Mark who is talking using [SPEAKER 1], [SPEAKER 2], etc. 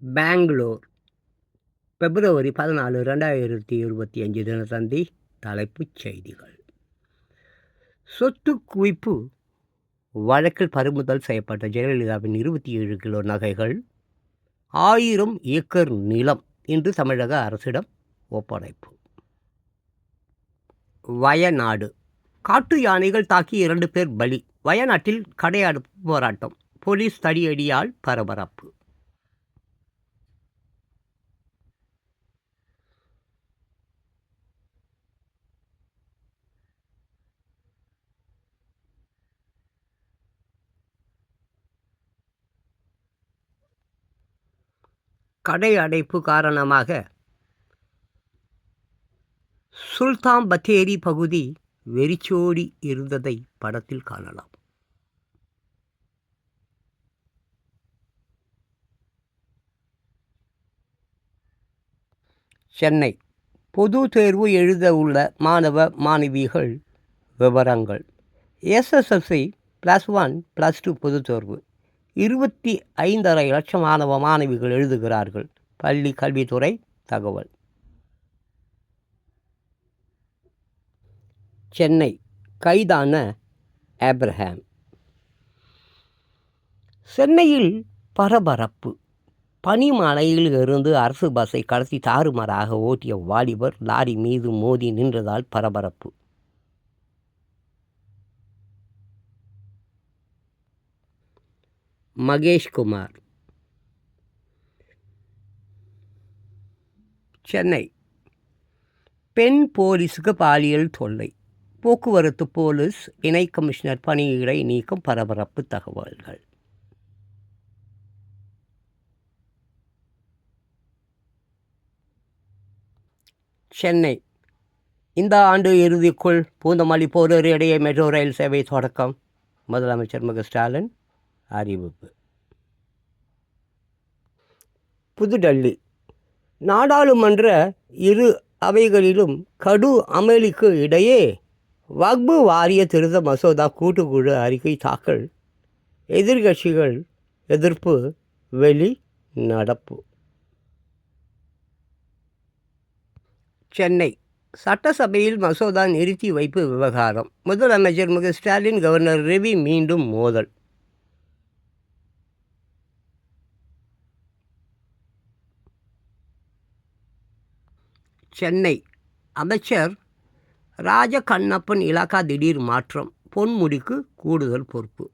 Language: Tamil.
[SPEAKER 1] பெங்களூர். பிப்ரவரி பதினாலு ரெண்டாயிரத்தி இருபத்தி அஞ்சு தினத்தந்தி தலைப்புச் செய்திகள். சொத்து குவிப்பு வழக்கில் பறிமுதல் செய்யப்பட்ட ஜெயலலிதாவின் இருபத்தி ஏழு கிலோ நகைகள் ஆயிரம் ஏக்கர் நிலம் இன்று தமிழக அரசிடம் ஒப்படைப்பு. வயநாடு. காட்டு யானைகள் தாக்கி இரண்டு பேர் பலி. வயநாட்டில் கடையடைப்பு போராட்டம். போலீஸ் தடியடியால் பரபரப்பு. கடை அடைப்பு காரணமாக சுல்தான் பத்தேரி பகுதி வெறிச்சோடி இருந்ததை படத்தில் காணலாம். சென்னை. பொது தேர்வு எழுத உள்ள மாணவ மாணவிகள் விவரங்கள். SSLC plus one plus two பொதுத் தேர்வு. இருபத்தி ஐந்தரை லட்சம் மாணவ மாணவிகள் எழுதுகிறார்கள். பள்ளி கல்வித்துறை தகவல். சென்னை கைதான ஆப்ரஹாம் சென்னையில் பரபரப்பு. பனிமலையில் இருந்து அரசு பஸ்ஸை கடத்தி தாறுமாறாக ஓட்டிய வாலிபர் லாரி மீது மோதி நின்றதால் பரபரப்பு. மகேஷ்குமார் சென்னை. பெண் போலீஸுக்கு பாலியல் தொல்லை. போக்குவரத்து போலீஸ் இணை கமிஷனர் பணியிடை நீக்கும் பரபரப்பு தகவல்கள். சென்னை. இந்த ஆண்டு இறுதிக்குள் பூந்தமல்லி போரூர் இடையே மெட்ரோ ரயில் சேவை தொடக்கம். முதலமைச்சர் மு ஸ்டாலின். அறிவிப்பு. புதுடெல்லி. நாடாளுமன்ற இரு அவைகளிலும் கடு அமளிக்கு இடையே வக்பு வாரிய திருத்த மசோதா கூட்டுக்குழு அறிக்கை தாக்கல். எதிர்கட்சிகள் எதிர்ப்பு வெளி நடப்பு. சென்னை. சட்டசபையில் மசோதா நிறுத்தி வைப்பு விவகாரம். முதலமைச்சர் மு. ஸ்டாலின் கவர்னர் ரவி மீண்டும் மோதல். சென்னை. அமைச்சர் ராஜ கண்ணப்பன் இலாக்கா திடீர் மாற்றம். பொன்முடிக்கு கூடுதல் பொறுப்பு.